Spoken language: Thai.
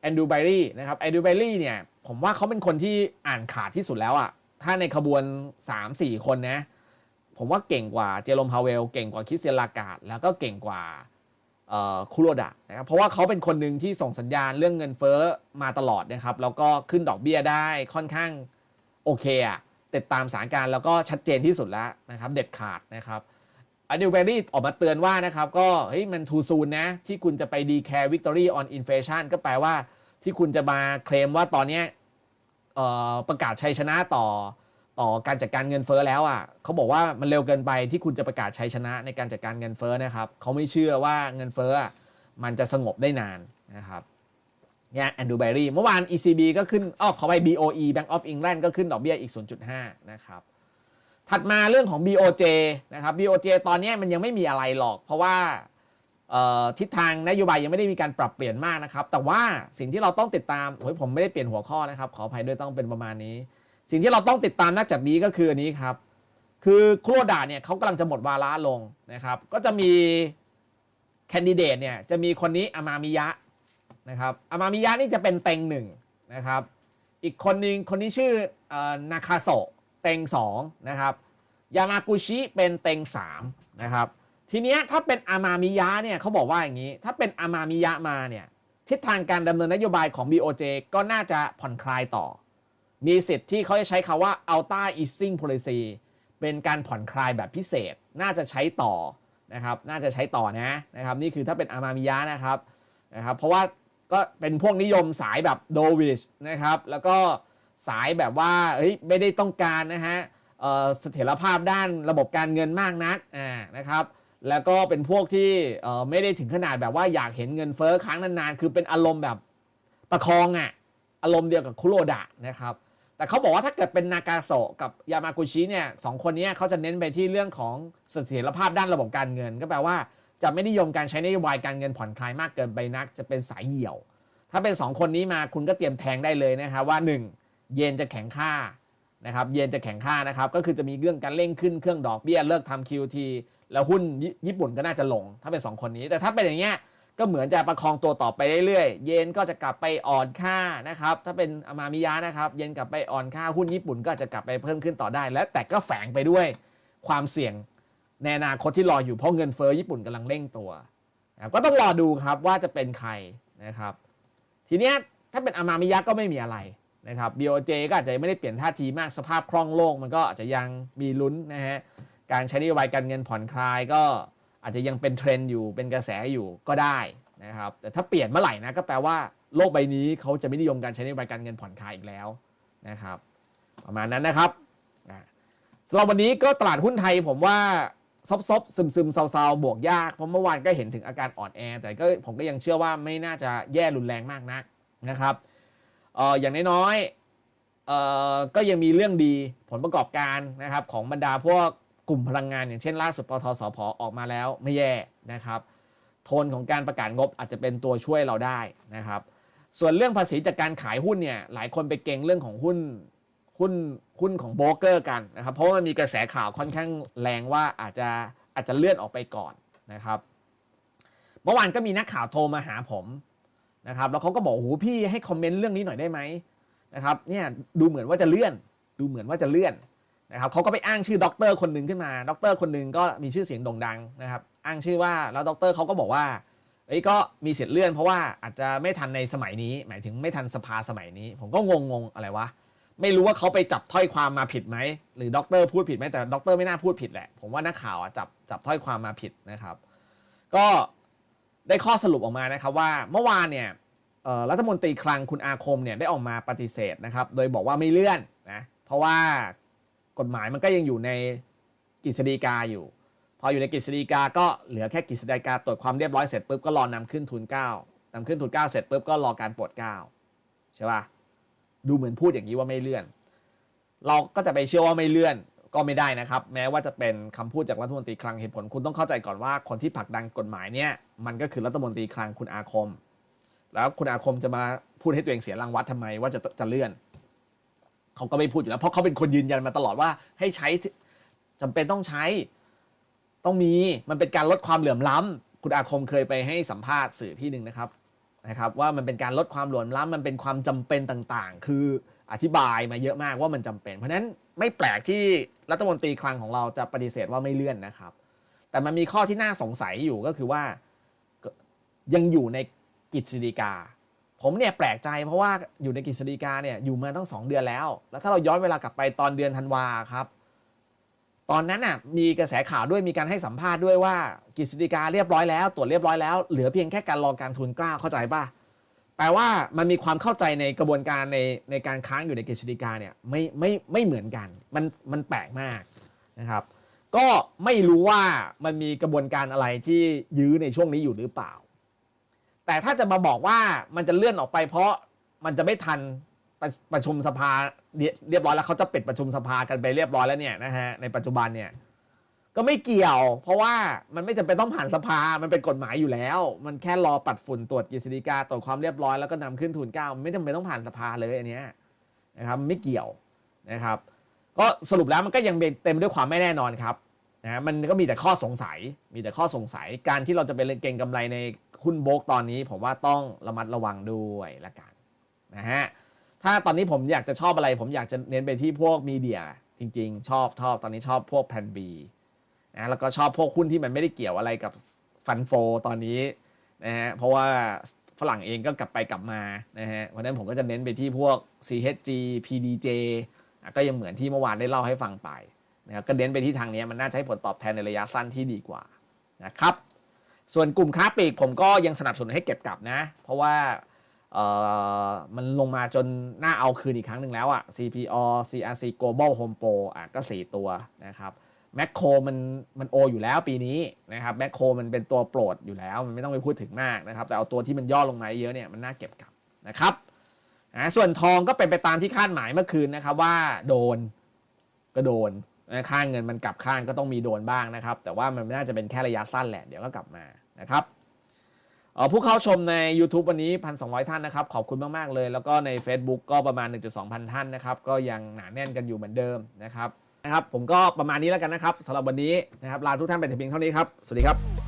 แอนดูไบรี่นะครับแอนดูไบรี่เนี่ยผมว่าเขาเป็นคนที่อ่านขาดที่สุดแล้วอะถ้าในขบวน 3-4 คนนะ ผมว่าเก่งกว่าเจโรมพาเวล เก่งกว่าคิสเตียนลากาดแล้วก็เก่งกว่าคูโรดะนะครับเพราะว่าเขาเป็นคนหนึ่งที่ส่งสัญญาณเรื่องเงินเฟ้อมาตลอดนะครับแล้วก็ขึ้นดอกเบี้ยได้ค่อนข้างโอเคอะติดตามสถานการณ์แล้วก็ชัดเจนที่สุดแล้วนะครับเด็ดขาดนะครับ อันดิวเบอรี่ออกมาเตือนว่านะครับ ก็เฮ้ยมันทูซูนนะ ที่คุณจะไปดีแคร์วิกตอรี่ออนอินเฟชันก็แปลว่าที่คุณจะมาเคลมว่าตอนนี้ประกาศชัยชนะต่อต่อการจัดการเงินเฟ้อแล้วอะเขาบอกว่ามันเร็วเกินไปที่คุณจะประกาศชัยชนะในการจัดการเงินเฟ้อนะครับเขาไม่เชื่อว่าเงินเฟ้อมันจะสงบได้นานนะครับเนี่ยแอนดูเบอรี่เมื่อวาน ECB ก็ขึ้นอ้อขอไป BOE Bank of England ก็ขึ้นดอกเบี้ยอีก 0.5 นะครับ ถัดมาเรื่องของ BOJ นะครับ BOJ ตอนนี้มันยังไม่มีอะไรหรอก เพราะว่าทิศทางนโยบายยังไม่ได้มีการปรับเปลี่ยนมากนะครับ แต่ว่าสิ่งที่เราต้องติดตามโอ้ยผมไม่ได้เปลี่ยนหัวข้อนะครับ ขออภัยด้วยต้องเป็นประมาณนี้ สิ่งที่เราต้องติดตามนอกจากนี้ก็คืออันนี้ครับ คือครัวดาเนี่ยเขากำลังจะหมดวาระลงนะครับ ก็จะมีแคนดิเดตเนี่ยจะมีคนนี้อามามิยะนะครับอามามิยะนี่จะเป็นเต็งหนึ่งนะครับ อีกคนนึงคนนี้ชื่อเอ่อนาคาโซะ เต็งสองนะครับยามากุชิเป็นเต็งสามนะครับทีเนี้ยถ้าเป็นอามามิยะเนี่ยเขาบอกว่าอย่างนี้ ถ้าเป็นอามามิยะมาเนี่ยทิศทางการดำเนินนโยบายของ BOJ ก็น่าจะผ่อนคลายต่อ มีสิทธิ์ที่เขาจะใช้คาว่า Ultra Easing Policy เป็นการผ่อนคลายแบบพิเศษ น่าจะใช้ต่อนะครับ น่าจะใช้ต่อนะนะครับ นี่คือถ้าเป็นอามามิยะนะครับนะครับ เพราะว่าก็เป็นพวกนิยมสายแบบโดวิชนะครับ แล้วก็ สายแบบว่าเฮ้ยไม่ได้ต้องการนะฮะเสถียรภาพด้านระบบการเงินมากนักอ่านะครับแล้วก็เป็นพวกที่ไม่ได้ถึงขนาดแบบว่าอยากเห็นเงินเฟ้อค้างนานๆ คือเป็นอารมณ์แบบประคองอะ่ะอารมณ์เดียวกับคุโรดะนะครับแต่เขาบอกว่าถ้าเกิดเป็นนากาโซกับยามากุชิเนี่ยสองคนนี้เขาจะเน้นไปที่เรื่องของเสถียรภาพด้านระบบการเงิน ก็แปลว่าจะไม่นิยมการใช้นโยบายการเงินผ่อนคลายมากเกินไปนัก จะเป็นสายเหี่ยว ถ้าเป็น 2 คนนี้มาคุณก็เตรียมแทงได้เลยนะครับว่า 1 เยนจะแข็งค่านะครับเยนจะแข็งค่านะครับ ก็คือจะมีเรื่องการเร่งขึ้นเครื่องดอกเบี้ยเลิกทำ QT แล้วหุ้นญี่ปุ่นก็น่าจะลง ถ้าเป็น 2 คนนี้ แต่ถ้าเป็นอย่างเงี้ยก็เหมือนจะประคองตัวต่อไปเรื่อยๆ เยนก็จะกลับไปอ่อนค่านะครับ ถ้าเป็นอามามิยะนะครับ เยนกลับไปอ่อนค่าหุ้นญี่ปุ่นก็จะกลับไปเพิ่มขึ้นต่อได้ และแต่ก็แฝงไปด้วยความเสี่ยงในอนาคตที่รออยู่เพราะเงินเฟ้อญี่ปุ่นกำลังเร่งตัว ก็ต้องรอดูครับว่าจะเป็นใครนะครับ ทีเนี้ยถ้าเป็นอามามิยะก็ไม่มีอะไร นะครับ BOJ ก็อาจจะไม่ได้เปลี่ยนท่าทีมากสภาพคล่องโลกมันก็อาจจะยังมีลุ้นนะฮะการใช้นโยบายการเงินผ่อนคลายก็อาจจะยังเป็นเทรนด์อยู่เป็นกระแสอยู่ก็ได้นะครับแต่ถ้าเปลี่ยนเมื่อไหร่นะก็แปลว่าโลกใบนี้เขาจะไม่นิยมการใช้นโยบายการเงินผ่อนคลายอีกแล้วนะครับ ประมาณนั้นนะครับสำหรับวันนี้ก็ตลาดหุ้นไทยผมว่าซบซบซึมซึมๆเซาๆ บวกยาก เพราะเมื่อวานก็เห็นถึงอาการอ่อนแอ แต่ก็ผมก็ยังเชื่อว่าไม่น่าจะแย่รุนแรงมากนักนะครับ เอ่ออย่างน้อยๆเอ่อก็ยังมีเรื่องดีผลประกอบการนะครับของบรรดาพวกกลุ่มพลังงาน อย่างเช่นล่าสุดปทสพอออกมาแล้วไม่แย่นะครับโทนของการประกาศงบอาจจะเป็นตัวช่วยเราได้นะครับส่วนเรื่องภาษีจากการขายหุ้นเนี่ยหลายคนไปเก่งเรื่องของหุ้นหุ้นหุ้นของโบรกเกอร์กันนะครับ เพราะมันมีกระแสข่าวค่อนข้างแรงว่าอาจจะอาจจะเลื่อนออกไปก่อนนะครับ เมื่อวานก็มีนักข่าวโทรมาหาผม นะครับแล้วเขาก็บอกโอ้โหพี่ให้คอมเมนต์เรื่องนี้หน่อยได้ไหมนะครับเนี่ยดูเหมือนว่าจะเลื่อน ดูเหมือนว่าจะเลื่อนนะครับเขาก็ไปอ้างชื่อด็อกเตอร์คนหนึ่งขึ้นมาด็อกเตอร์คนหนึ่งก็มีชื่อเสียงโด่งดังนะครับอ้างชื่อว่าแล้วด็อกเตอร์เขาก็บอกว่าเอ้ยก็มีสิทธิ์เลื่อน เพราะว่าอาจจะไม่ทันในสมัยนี้ หมายถึงไม่ทันสภาสมัยนี้ ผมก็งงงๆอะไรวะไม่รู้ว่าเขาไปจับถ้อยความมาผิดไหมหรือด็อกเตอร์พูดผิดไหมแต่ด็อกเตอร์ไม่น่าพูดผิดแหละ ผมว่านักข่าวอะจับจับถ้อยความมาผิดนะครับ ก็ ได้ข้อสรุปออกมานะครับว่าเมื่อวานเนี่ยรัฐมนตรีคลังคุณอาคมเนี่ยได้ออกมาปฏิเสธนะครับ โดยบอกว่าไม่เลื่อนนะเพราะว่ากฎหมายมันก็ยังอยู่ในกฤษฎีกาอยู่ พออยู่ในกฤษฎีกาก็เหลือแค่กฤษฎีกาตรวจความเรียบร้อยเสร็จปุ๊บก็รอนำขึ้นทุนเก้านำขึ้นทุนเก้าเสร็จปุ๊บก็รอการโปรดเก้าใช่ป่ะดูเหมือนพูดอย่างนี้ว่าไม่เลื่อน เราก็จะไปเชื่อว่าไม่เลื่อน ก็ไม่ได้นะครับ แม้ว่าจะเป็นคำพูดจากรัฐมนตรีคลังเหตุผล คุณต้องเข้าใจก่อนว่าคนที่ผลักดันกฎหมายเนี่ยมันก็คือรัฐมนตรีคลังคุณอาคม แล้วคุณอาคมจะมาพูดให้ตัวเองเสียรางวัลทำไมว่าจะจะเลื่อนเขาก็ไม่พูดอยู่แล้วเพราะเขาเป็นคนยืนยันมาตลอดว่าให้ใช้จำเป็นต้องใช้ ต้องมีมันเป็นการลดความเหลื่อมล้ำคุณอาคมเคยไปให้สัมภาษณ์สื่อที่หนึ่งนะครับนะครับว่ามันเป็นการลดความเหลื่อมล้ำมันเป็นความจำเป็นต่างๆ คืออธิบายมาเยอะมากว่ามันจำเป็น เพราะฉะนั้นไม่แปลกที่ รัฐมนตรีคลังของเราจะปฏิเสธว่าไม่เลื่อนนะครับ แต่มันมีข้อที่น่าสงสัยอยู่ก็คือว่ายังอยู่ในกิจสิกา ผมเนี่ยแปลกใจเพราะว่าอยู่ในกฤษฎีกาเนี่ยอยู่มาตั้งสองเดือนแล้ว แล้วถ้าเราย้อนเวลากลับไปตอนเดือนธันวาครับ ตอนนั้นน่ะมีกระแสข่าวด้วยมีการให้สัมภาษณ์ด้วยว่ากฤษฎีกาเรียบร้อยแล้ว ตรวจเรียบร้อยแล้วเหลือเพียงแค่การรอการทุนกล้าเข้าใจป่ะ แปลว่ามันมีความเข้าใจในกระบวนการในในการค้างอยู่ในกฤษฎีกาเนี่ยไม่ไม่ไม่เหมือนกัน มันมันแปลกมากนะครับ ก็ไม่รู้ว่ามันมีกระบวนการอะไรที่ยื้อในช่วงนี้อยู่หรือเปล่า แต่ถ้าจะมาบอกว่ามันจะเลื่อนออกไป เพราะมันจะไม่ทันประประชุมสภาเรียเรียบร้อยแล้วเขาจะปิดประชุมสภากันไปเรียบร้อยแล้วเนี่ยนะฮะในปัจจุบันเนี่ย ก็ไม่เกี่ยว เพราะว่ามันไม่จำเป็นต้องผ่านสภา มันเป็นกฎหมายอยู่แล้ว มันแค่รอปัดฝุ่นตรวจกฤษฎีกาตรวจความเรียบร้อยแล้วก็นำขึ้นทุนเก้าไม่จำเป็นต้องผ่านสภาเลยอันเนี้ยนะครับไม่เกี่ยวนะครับ ก็สรุปแล้วมันก็ยังเต็มด้วยความไม่แน่นอนครับนะฮะมันก็มีแต่ข้อสงสัย มีแต่ข้อสงสัย การที่เราจะไปเก่งกำไรในหุ้นโบกตอนนี้ ผมว่าต้องระมัดระวังด้วยละกันนะฮะถ้าตอนนี้ผมอยากจะชอบอะไร ผมอยากจะเน้นไปที่พวกมีเดียจริง ๆ ชอบชอบตอนนี้ชอบพวกแพนบี นะแล้วก็ชอบพวกหุ้นที่มันไม่ได้เกี่ยวอะไรกับฟันโฟตอนนี้นะฮะเพราะว่าฝรั่งเองก็กลับไปกลับมานะฮะเพราะนั้นผมก็จะเน้นไปที่พวก CHG PDJ ก็ยังเหมือนที่เมื่อวานได้เล่าให้ฟังไปนะครับก็เน้นไปที่ทางนี้มันน่าจะให้ผลตอบแทนในระยะสั้นที่ดีกว่านะครับส่วนกลุ่มค้าปลีกผมก็ยังสนับสนุนให้เก็บกลับนะ เพราะว่าเอ่อมันลงมาจนน่าเอาคืนอีกครั้งหนึ่งแล้วอะ CPO CRC Global Home Pro อะก็ 4 ตัวนะครับ แมคโครมันมันโออยู่แล้วปีนี้นะครับแมคโครมันเป็นตัวโปรดอยู่แล้ว มันไม่ต้องไปพูดถึงมากนะครับ แต่เอาตัวที่มันย่อลงมาเยอะเนี่ยมันน่าเก็บกลับนะครับอ่าส่วนทองก็เป็นไปตามที่คาดหมายเมื่อคืนนะครับว่าโดนก็โดนนะค่างเงินมันกลับข้างก็ต้องมีโดนบ้างนะครับ แต่ว่ามันไม่น่าจะเป็นแค่ระยะสั้นแหละเดี๋ยวก็กลับมานะครับผู้เข้าชมใน YouTube วันนี้ 1,200 ท่านนะครับ ขอบคุณมาก ๆ เลย แล้วก็ใน Facebook ก็ประมาณ 1.2 พันท่านนะครับ ก็ยังหนาแน่นกันอยู่เหมือนเดิมนะครับ นะครับผมก็ประมาณนี้แล้วกันนะครับสำหรับวันนี้นะครับลาทุกท่านไปแต่เพียงเท่านี้ครับ สวัสดีครับ